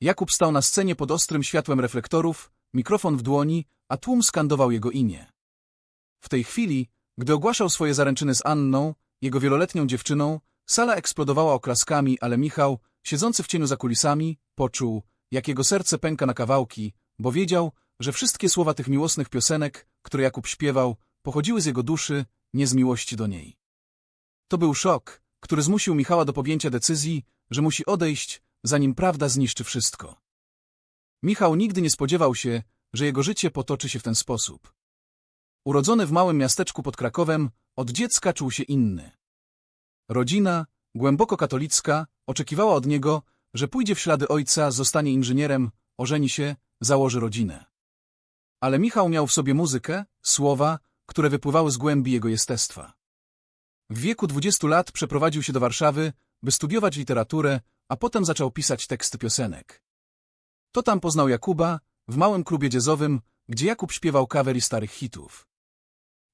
Jakub stał na scenie pod ostrym światłem reflektorów, mikrofon w dłoni, a tłum skandował jego imię. W tej chwili, gdy ogłaszał swoje zaręczyny z Anną, jego wieloletnią dziewczyną, sala eksplodowała oklaskami, ale Michał, siedzący w cieniu za kulisami, poczuł, jak jego serce pęka na kawałki, bo wiedział, że wszystkie słowa tych miłosnych piosenek, które Jakub śpiewał, pochodziły z jego duszy, nie z miłości do niej. To był szok, który zmusił Michała do podjęcia decyzji, że musi odejść, zanim prawda zniszczy wszystko. Michał nigdy nie spodziewał się, że jego życie potoczy się w ten sposób. Urodzony w małym miasteczku pod Krakowem, od dziecka czuł się inny. Rodzina, głęboko katolicka, oczekiwała od niego, że pójdzie w ślady ojca, zostanie inżynierem, ożeni się, założy rodzinę. Ale Michał miał w sobie muzykę, słowa, które wypływały z głębi jego jestestwa. W wieku 20 lat przeprowadził się do Warszawy, by studiować literaturę, a potem zaczął pisać teksty piosenek. To tam poznał Jakuba, w małym klubie jazzowym, gdzie Jakub śpiewał kawery starych hitów.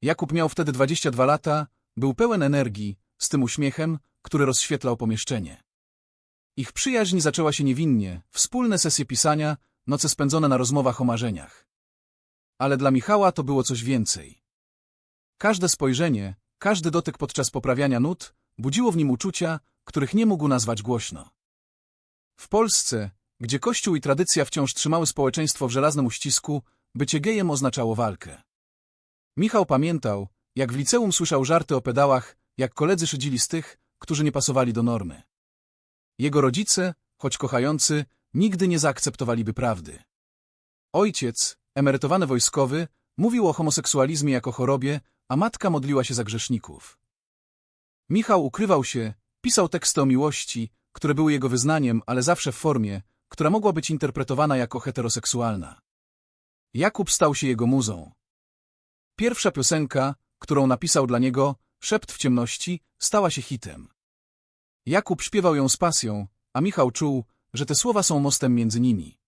Jakub miał wtedy 22 lata, był pełen energii, z tym uśmiechem, który rozświetlał pomieszczenie. Ich przyjaźń zaczęła się niewinnie, wspólne sesje pisania, noce spędzone na rozmowach o marzeniach. Ale dla Michała to było coś więcej. Każde spojrzenie, każdy dotyk podczas poprawiania nut budziło w nim uczucia, których nie mógł nazwać głośno. W Polsce, gdzie Kościół i tradycja wciąż trzymały społeczeństwo w żelaznym uścisku, bycie gejem oznaczało walkę. Michał pamiętał, jak w liceum słyszał żarty o pedałach, jak koledzy szydzili z tych, którzy nie pasowali do normy. Jego rodzice, choć kochający, nigdy nie zaakceptowaliby prawdy. Ojciec, emerytowany wojskowy, mówił o homoseksualizmie jako chorobie, a matka modliła się za grzeszników. Michał ukrywał się, pisał teksty o miłości, które były jego wyznaniem, ale zawsze w formie, która mogła być interpretowana jako heteroseksualna. Jakub stał się jego muzą. Pierwsza piosenka, którą napisał dla niego, Szept w ciemności, stała się hitem. Jakub śpiewał ją z pasją, a Michał czuł, że te słowa są mostem między nimi.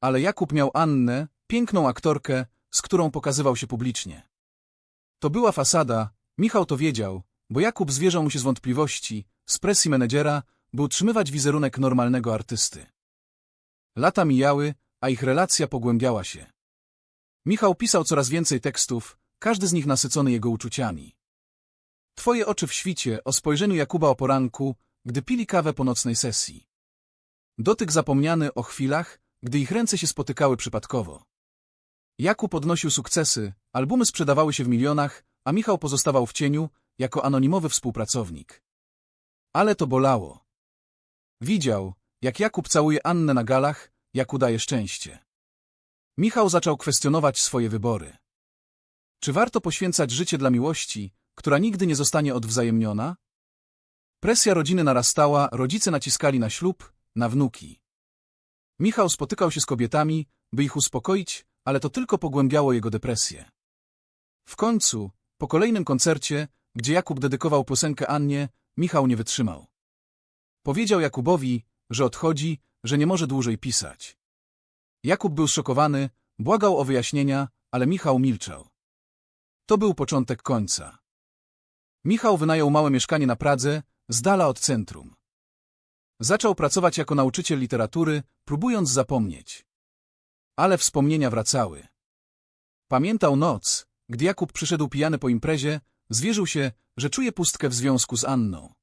Ale Jakub miał Annę, piękną aktorkę, z którą pokazywał się publicznie. To była fasada, Michał to wiedział, bo Jakub zwierzał mu się z wątpliwości, z presji menedżera, by utrzymywać wizerunek normalnego artysty. Lata mijały, a ich relacja pogłębiała się. Michał pisał coraz więcej tekstów, każdy z nich nasycony jego uczuciami. Twoje oczy w świcie o spojrzeniu Jakuba o poranku, gdy pili kawę po nocnej sesji. Dotyk zapomniany o chwilach, gdy ich ręce się spotykały przypadkowo. Jakub odnosił sukcesy, albumy sprzedawały się w milionach, a Michał pozostawał w cieniu, jako anonimowy współpracownik. Ale to bolało. Widział, jak Jakub całuje Annę na galach, jak udaje szczęście. Michał zaczął kwestionować swoje wybory. Czy warto poświęcać życie dla miłości, która nigdy nie zostanie odwzajemniona? Presja rodziny narastała, rodzice naciskali na ślub, na wnuki. Michał spotykał się z kobietami, by ich uspokoić, ale to tylko pogłębiało jego depresję. W końcu, po kolejnym koncercie, gdzie Jakub dedykował piosenkę Annie, Michał nie wytrzymał. Powiedział Jakubowi, że odchodzi, że nie może dłużej pisać. Jakub był szokowany, błagał o wyjaśnienia, ale Michał milczał. To był początek końca. Michał wynajął małe mieszkanie na Pradze, z dala od centrum. Zaczął pracować jako nauczyciel literatury, próbując zapomnieć. Ale wspomnienia wracały. Pamiętał noc, gdy Jakub przyszedł pijany po imprezie, zwierzył się, że czuje pustkę w związku z Anną.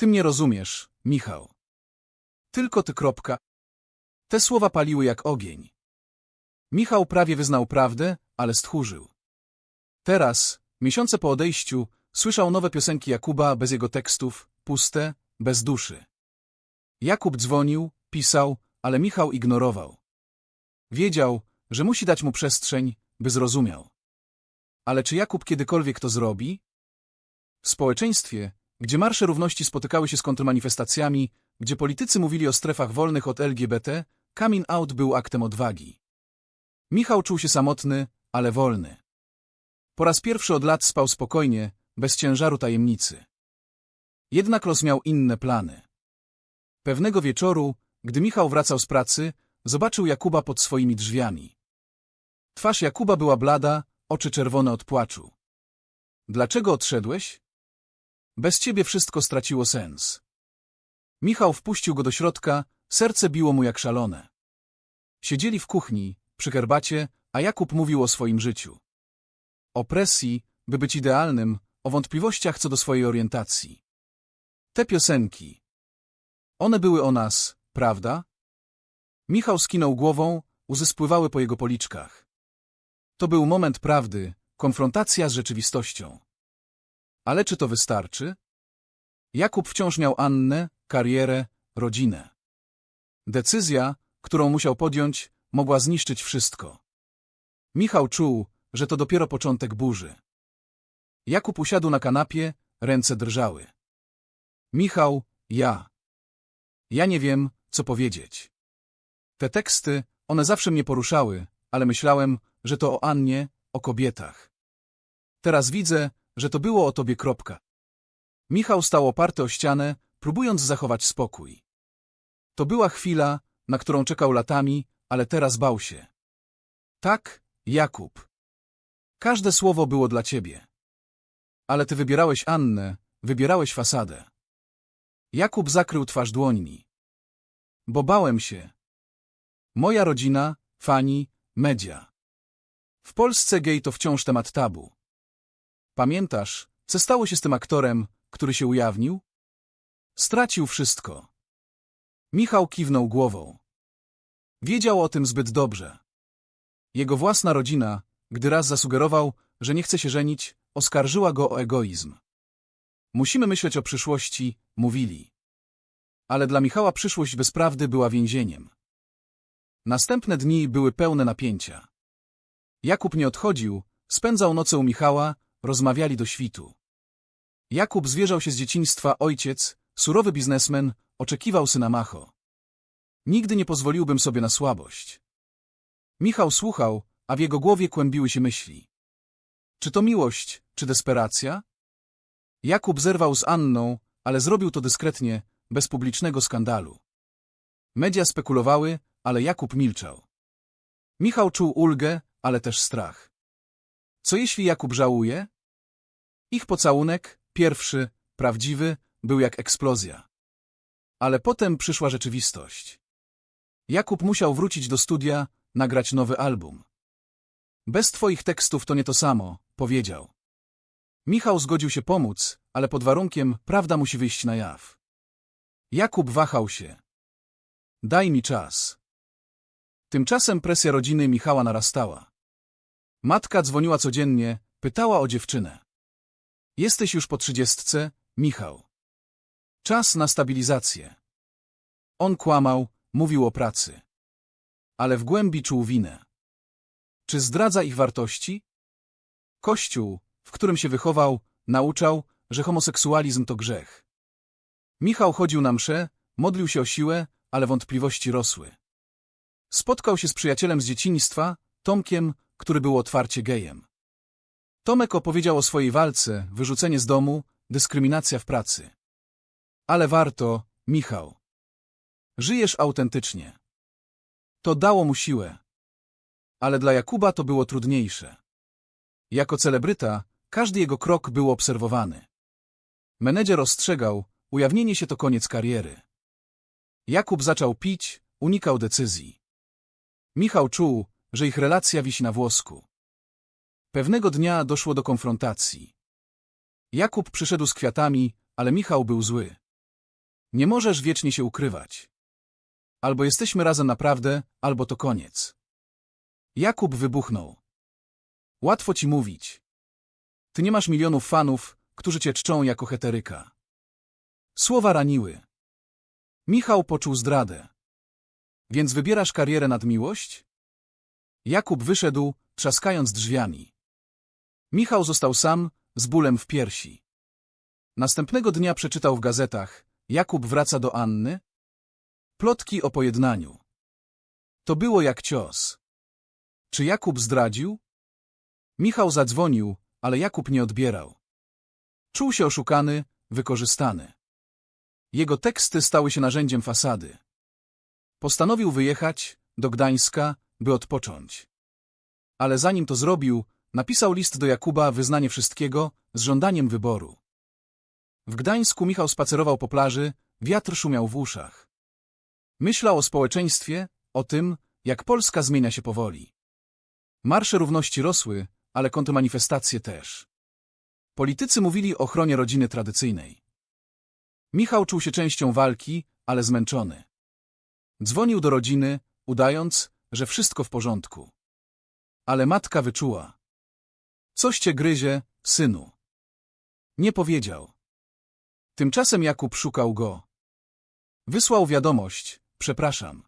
Ty mnie rozumiesz, Michał. Tylko ty kropka. Te słowa paliły jak ogień. Michał prawie wyznał prawdę, ale stchórzył. Teraz, miesiące po odejściu, słyszał nowe piosenki Jakuba bez jego tekstów, puste, bez duszy. Jakub dzwonił, pisał, ale Michał ignorował. Wiedział, że musi dać mu przestrzeń, by zrozumiał. Ale czy Jakub kiedykolwiek to zrobi? W społeczeństwie, gdzie marsze równości spotykały się z kontrmanifestacjami, gdzie politycy mówili o strefach wolnych od LGBT, coming out był aktem odwagi. Michał czuł się samotny, ale wolny. Po raz pierwszy od lat spał spokojnie, bez ciężaru tajemnicy. Jednak los miał inne plany. Pewnego wieczoru, gdy Michał wracał z pracy, zobaczył Jakuba pod swoimi drzwiami. Twarz Jakuba była blada, oczy czerwone od płaczu. Dlaczego odszedłeś? Bez ciebie wszystko straciło sens. Michał wpuścił go do środka, Serce biło mu jak szalone. Siedzieli w kuchni, przy herbacie, a Jakub mówił o swoim życiu. O presji, by być idealnym, o wątpliwościach co do swojej orientacji. Te piosenki. One były o nas, prawda? Michał skinął głową, łzy spływały po jego policzkach. To był moment prawdy, konfrontacja z rzeczywistością. Ale czy to wystarczy? Jakub wciąż miał Annę, karierę, rodzinę. Decyzja, którą musiał podjąć, mogła zniszczyć wszystko. Michał czuł, że to dopiero początek burzy. Jakub usiadł na kanapie, ręce drżały. Michał, ja. Ja nie wiem, co powiedzieć. Te teksty, one zawsze mnie poruszały, ale myślałem, że to o Annie, o kobietach. Teraz widzę, że to było o tobie kropka. Michał stał oparty o ścianę, próbując zachować spokój. To była chwila, na którą czekał latami, ale teraz bał się. Tak, Jakub. Każde słowo było dla ciebie. Ale ty wybierałeś Annę, wybierałeś fasadę. Jakub zakrył twarz dłońmi. Bo bałem się. Moja rodzina, fani, media. W Polsce gej to wciąż temat tabu. Pamiętasz, co stało się z tym aktorem, który się ujawnił? Stracił wszystko. Michał kiwnął głową. Wiedział o tym zbyt dobrze. Jego własna rodzina, gdy raz zasugerował, że nie chce się żenić, oskarżyła go o egoizm. Musimy myśleć o przyszłości, mówili. Ale dla Michała przyszłość bez prawdy była więzieniem. Następne dni były pełne napięcia. Jakub nie odchodził, spędzał noce u Michała, rozmawiali do świtu. Jakub zwierzał się z dzieciństwa ojciec, surowy biznesmen, oczekiwał syna Macho. Nigdy nie pozwoliłbym sobie na słabość. Michał słuchał, a w jego głowie kłębiły się myśli. Czy to miłość, czy desperacja? Jakub zerwał z Anną, ale zrobił to dyskretnie, bez publicznego skandalu. Media spekulowały, ale Jakub milczał. Michał czuł ulgę, ale też strach. Co jeśli Jakub żałuje? Ich pocałunek, pierwszy, prawdziwy, był jak eksplozja. Ale potem przyszła rzeczywistość. Jakub musiał wrócić do studia, nagrać nowy album. Bez twoich tekstów to nie to samo, powiedział. Michał zgodził się pomóc, ale pod warunkiem prawda musi wyjść na jaw. Jakub wahał się. Daj mi czas. Tymczasem presja rodziny Michała narastała. Matka dzwoniła codziennie, pytała o dziewczynę. Jesteś już po trzydziestce, Michał. Czas na stabilizację. On kłamał, mówił o pracy. Ale w głębi czuł winę. Czy zdradza ich wartości? Kościół, w którym się wychował, nauczał, że homoseksualizm to grzech. Michał chodził na msze, modlił się o siłę, ale wątpliwości rosły. Spotkał się z przyjacielem z dzieciństwa, Tomkiem, który był otwarcie gejem. Tomek opowiedział o swojej walce, wyrzucenie z domu, dyskryminacja w pracy. Ale warto, Michał. Żyjesz autentycznie. To dało mu siłę. Ale dla Jakuba to było trudniejsze. Jako celebryta, każdy jego krok był obserwowany. Menedżer ostrzegał, ujawnienie się to koniec kariery. Jakub zaczął pić, unikał decyzji. Michał czuł, że ich relacja wisi na włosku. Pewnego dnia doszło do konfrontacji. Jakub przyszedł z kwiatami, ale Michał był zły. Nie możesz wiecznie się ukrywać. Albo jesteśmy razem naprawdę, albo to koniec. Jakub wybuchnął. Łatwo ci mówić. Ty nie masz milionów fanów, którzy cię czczą jako heteryka. Słowa raniły. Michał poczuł zdradę. Więc wybierasz karierę nad miłość? Jakub wyszedł, trzaskając drzwiami. Michał został sam, z bólem w piersi. Następnego dnia przeczytał w gazetach Jakub wraca do Anny? Plotki o pojednaniu. To było jak cios. Czy Jakub zdradził? Michał zadzwonił, ale Jakub nie odbierał. Czuł się oszukany, wykorzystany. Jego teksty stały się narzędziem fasady. Postanowił wyjechać do Gdańska, by odpocząć. Ale zanim to zrobił, napisał list do Jakuba wyznanie wszystkiego z żądaniem wyboru. W Gdańsku Michał spacerował po plaży, wiatr szumiał w uszach. Myślał o społeczeństwie, o tym, jak Polska zmienia się powoli. Marsze równości rosły, ale kontrmanifestacje też. Politycy mówili o ochronie rodziny tradycyjnej. Michał czuł się częścią walki, ale zmęczony. Dzwonił do rodziny, udając, że wszystko w porządku. Ale matka wyczuła. Coś cię gryzie, synu. Nie powiedział. Tymczasem Jakub szukał go. Wysłał wiadomość, przepraszam.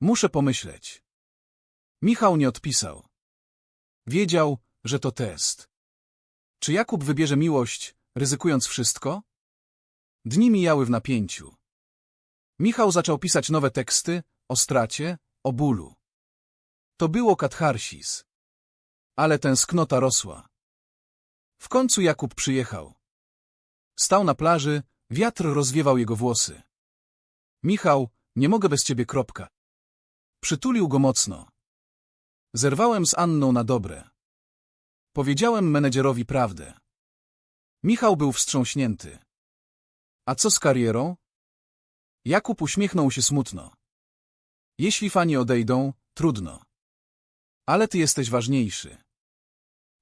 Muszę pomyśleć. Michał nie odpisał. Wiedział, że to test. Czy Jakub wybierze miłość, ryzykując wszystko? Dni mijały w napięciu. Michał zaczął pisać nowe teksty o stracie, o bólu. To było katharsis. Ale tęsknota rosła. W końcu Jakub przyjechał. Stał na plaży, wiatr rozwiewał jego włosy. Michał, nie mogę bez ciebie kropka. Przytulił go mocno. Zerwałem z Anną na dobre. Powiedziałem menedżerowi prawdę. Michał był wstrząśnięty. A co z karierą? Jakub uśmiechnął się smutno. Jeśli fani odejdą, trudno. Ale ty jesteś ważniejszy.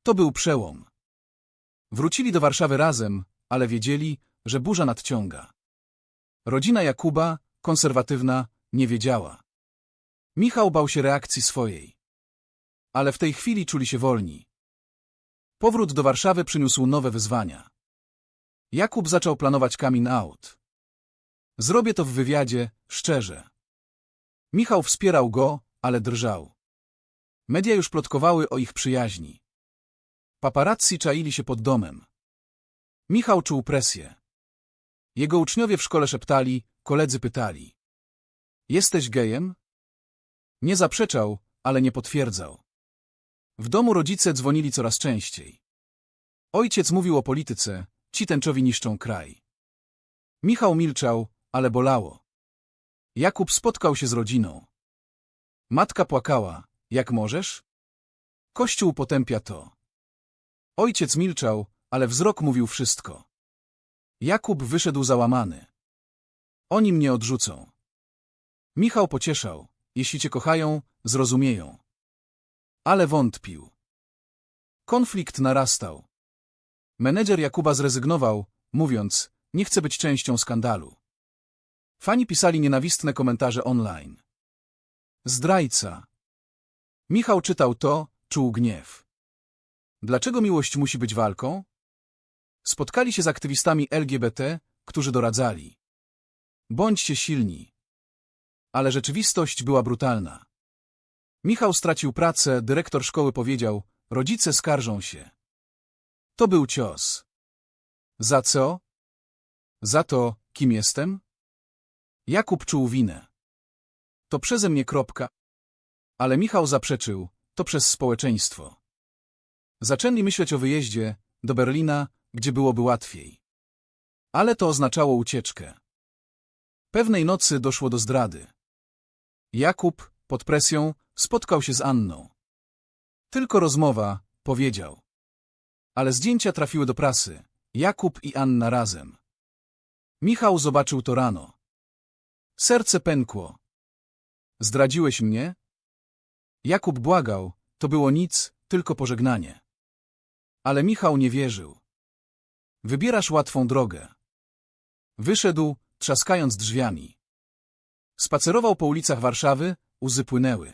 To był przełom. Wrócili do Warszawy razem, ale wiedzieli, że burza nadciąga. Rodzina Jakuba, konserwatywna, nie wiedziała. Michał bał się reakcji swojej. Ale w tej chwili czuli się wolni. Powrót do Warszawy przyniósł nowe wyzwania. Jakub zaczął planować coming out. Zrobię to w wywiadzie, szczerze. Michał wspierał go, ale drżał. Media już plotkowały o ich przyjaźni. Paparazzi czaili się pod domem. Michał czuł presję. Jego uczniowie w szkole szeptali, koledzy pytali. Jesteś gejem? Nie zaprzeczał, ale nie potwierdzał. W domu rodzice dzwonili coraz częściej. Ojciec mówił o polityce, ci tęczowi niszczą kraj. Michał milczał, ale bolało. Jakub spotkał się z rodziną. Matka płakała. Jak możesz? Kościół potępia to. Ojciec milczał, ale wzrok mówił wszystko. Jakub wyszedł załamany. Oni mnie odrzucą. Michał pocieszał. Jeśli cię kochają, zrozumieją. Ale wątpił. Konflikt narastał. Menedżer Jakuba zrezygnował, mówiąc, nie chcę być częścią skandalu. Fani pisali nienawistne komentarze online. Zdrajca. Michał czytał to, czuł gniew. Dlaczego miłość musi być walką? Spotkali się z aktywistami LGBT, którzy doradzali. Bądźcie silni. Ale rzeczywistość była brutalna. Michał stracił pracę, dyrektor szkoły powiedział, rodzice skarżą się. To był cios. Za co? Za to, kim jestem? Jakub czuł winę. To przeze mnie kropka. Ale Michał zaprzeczył, to przez społeczeństwo. Zaczęli myśleć o wyjeździe do Berlina, gdzie byłoby łatwiej. Ale to oznaczało ucieczkę. Pewnej nocy doszło do zdrady. Jakub, pod presją, spotkał się z Anną. Tylko rozmowa, powiedział. Ale zdjęcia trafiły do prasy. Jakub i Anna razem. Michał zobaczył to rano. Serce pękło. Zdradziłeś mnie? Jakub błagał, to było nic, tylko pożegnanie. Ale Michał nie wierzył. Wybierasz łatwą drogę. Wyszedł, trzaskając drzwiami. Spacerował po ulicach Warszawy, łzy płynęły.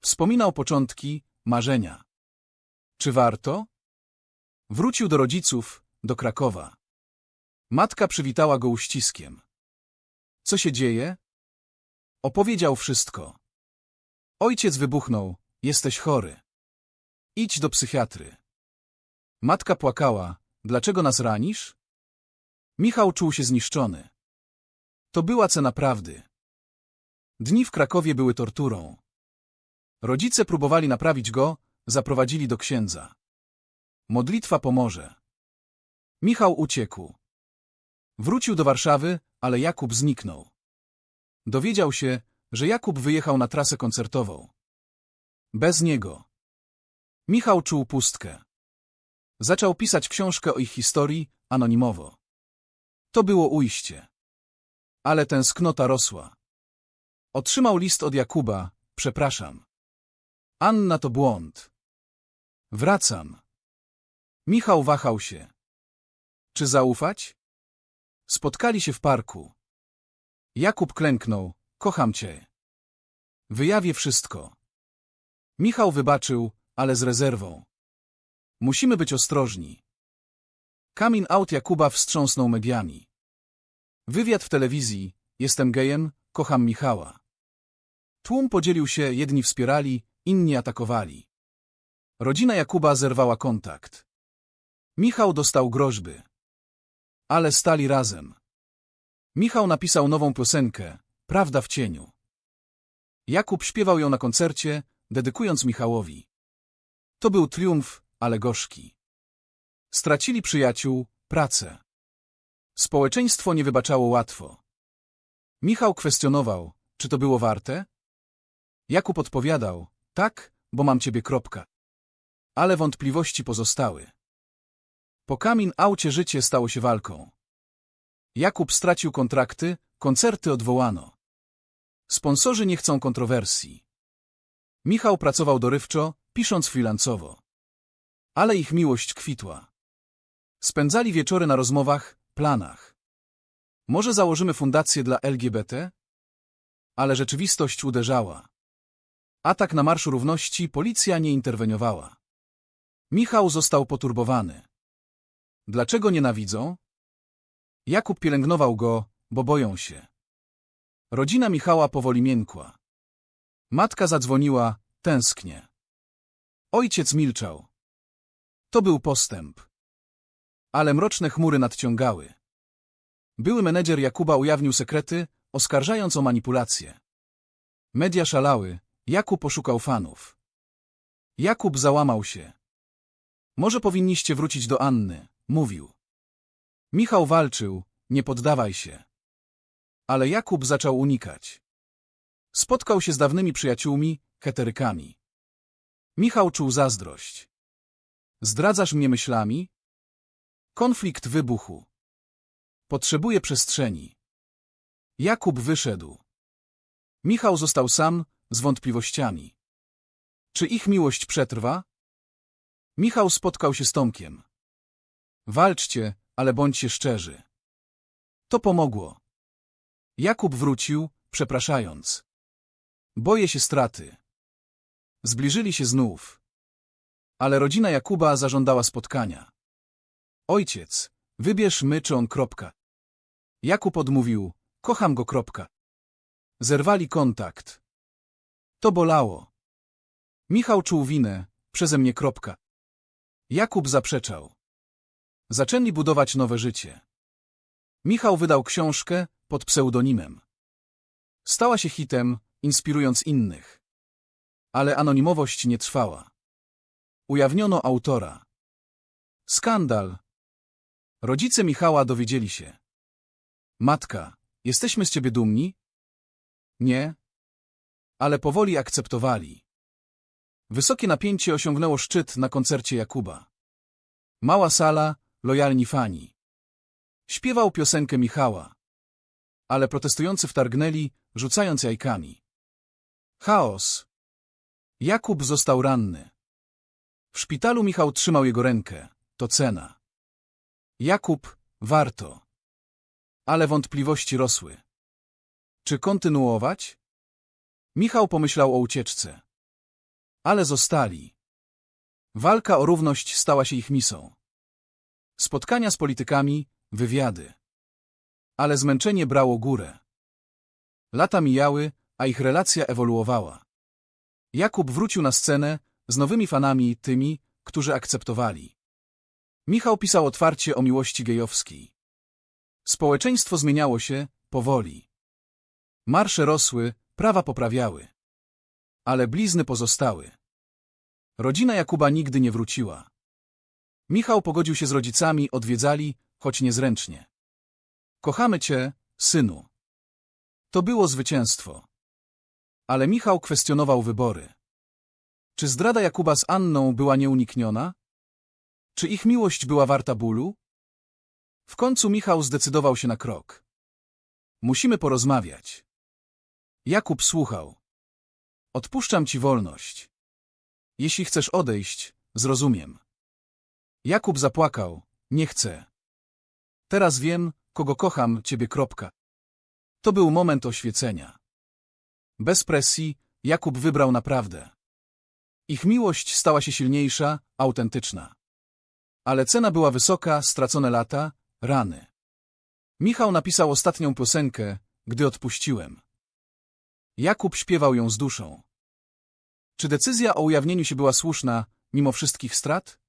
Wspominał początki, marzenia. Czy warto? Wrócił do rodziców, do Krakowa. Matka przywitała go uściskiem. Co się dzieje? Opowiedział wszystko. Ojciec wybuchnął. Jesteś chory. Idź do psychiatry. Matka płakała. Dlaczego nas ranisz? Michał czuł się zniszczony. To była cena prawdy. Dni w Krakowie były torturą. Rodzice próbowali naprawić go, zaprowadzili do księdza. Modlitwa pomoże. Michał uciekł. Wrócił do Warszawy, ale Jakub zniknął. Dowiedział się, że Jakub wyjechał na trasę koncertową. Bez niego. Michał czuł pustkę. Zaczął pisać książkę o ich historii, anonimowo. To było ujście. Ale tęsknota rosła. Otrzymał list od Jakuba, przepraszam. Anna to błąd. Wracam. Michał wahał się. Czy zaufać? Spotkali się w parku. Jakub klęknął. Kocham cię. Wyjawię wszystko. Michał wybaczył, ale z rezerwą. Musimy być ostrożni. Kamin out Jakuba wstrząsnął mediami. Wywiad w telewizji. Jestem gejem, kocham Michała. Tłum podzielił się, jedni wspierali, inni atakowali. Rodzina Jakuba zerwała kontakt. Michał dostał groźby. Ale stali razem. Michał napisał nową piosenkę, Prawda w cieniu. Jakub śpiewał ją na koncercie, dedykując Michałowi. To był triumf, ale gorzki. Stracili przyjaciół, pracę. Społeczeństwo nie wybaczało łatwo. Michał kwestionował, czy to było warte? Jakub odpowiadał, tak, bo mam ciebie kropka. Ale wątpliwości pozostały. Po kamin aucie życie stało się walką. Jakub stracił kontrakty, koncerty odwołano. Sponsorzy nie chcą kontrowersji. Michał pracował dorywczo, pisząc freelancowo. Ale ich miłość kwitła. Spędzali wieczory na rozmowach, planach. Może założymy fundację dla LGBT? Ale rzeczywistość uderzała. Atak na Marszu Równości policja nie interweniowała. Michał został poturbowany. Dlaczego nienawidzą? Jakub pielęgnował go, bo boją się. Rodzina Michała powoli miękła. Matka zadzwoniła, tęsknie. Ojciec milczał. To był postęp. Ale mroczne chmury nadciągały. Były menedżer Jakuba ujawnił sekrety, oskarżając o manipulację. Media szalały, Jakub poszukał fanów. Jakub załamał się. Może powinniście wrócić do Anny, mówił. Michał walczył, nie poddawaj się. Ale Jakub zaczął unikać. Spotkał się z dawnymi przyjaciółmi, heterykami. Michał czuł zazdrość. Zdradzasz mnie myślami? Konflikt wybuchł. Potrzebuje przestrzeni. Jakub wyszedł. Michał został sam, z wątpliwościami. Czy ich miłość przetrwa? Michał spotkał się z Tomkiem. Walczcie, ale bądźcie szczerzy. To pomogło. Jakub wrócił, przepraszając. Boję się straty. Zbliżyli się znów. Ale rodzina Jakuba zażądała spotkania. Ojciec, wybierz my czy on kropka. Jakub odmówił, kocham go kropka. Zerwali kontakt. To bolało. Michał czuł winę, przeze mnie kropka. Jakub zaprzeczał. Zaczęli budować nowe życie. Michał wydał książkę pod pseudonimem. Stała się hitem, inspirując innych. Ale anonimowość nie trwała. Ujawniono autora. Skandal. Rodzice Michała dowiedzieli się. Matka, jesteśmy z ciebie dumni? Nie. Ale powoli akceptowali. Wysokie napięcie osiągnęło szczyt na koncercie Jakuba. Mała sala, lojalni fani. Śpiewał piosenkę Michała. Ale protestujący wtargnęli, rzucając jajkami. Chaos. Jakub został ranny. W szpitalu Michał trzymał jego rękę. To cena. Jakub, warto. Ale wątpliwości rosły. Czy kontynuować? Michał pomyślał o ucieczce. Ale zostali. Walka o równość stała się ich misą. Spotkania z politykami, wywiady. Ale zmęczenie brało górę. Lata mijały, a ich relacja ewoluowała. Jakub wrócił na scenę z nowymi fanami, tymi, którzy akceptowali. Michał pisał otwarcie o miłości gejowskiej. Społeczeństwo zmieniało się powoli. Marsze rosły, prawa poprawiały. Ale blizny pozostały. Rodzina Jakuba nigdy nie wróciła. Michał pogodził się z rodzicami, odwiedzali, choć niezręcznie. Kochamy cię, synu. To było zwycięstwo. Ale Michał kwestionował wybory. Czy zdrada Jakuba z Anną była nieunikniona? Czy ich miłość była warta bólu? W końcu Michał zdecydował się na krok. Musimy porozmawiać. Jakub słuchał. Odpuszczam ci wolność. Jeśli chcesz odejść, zrozumiem. Jakub zapłakał. Nie chcę. Teraz wiem, kogo kocham, ciebie kropka. To był moment oświecenia. Bez presji Jakub wybrał naprawdę. Ich miłość stała się silniejsza, autentyczna. Ale cena była wysoka, stracone lata, rany. Michał napisał ostatnią piosenkę, gdy odpuściłem. Jakub śpiewał ją z duszą. Czy decyzja o ujawnieniu się była słuszna, mimo wszystkich strat?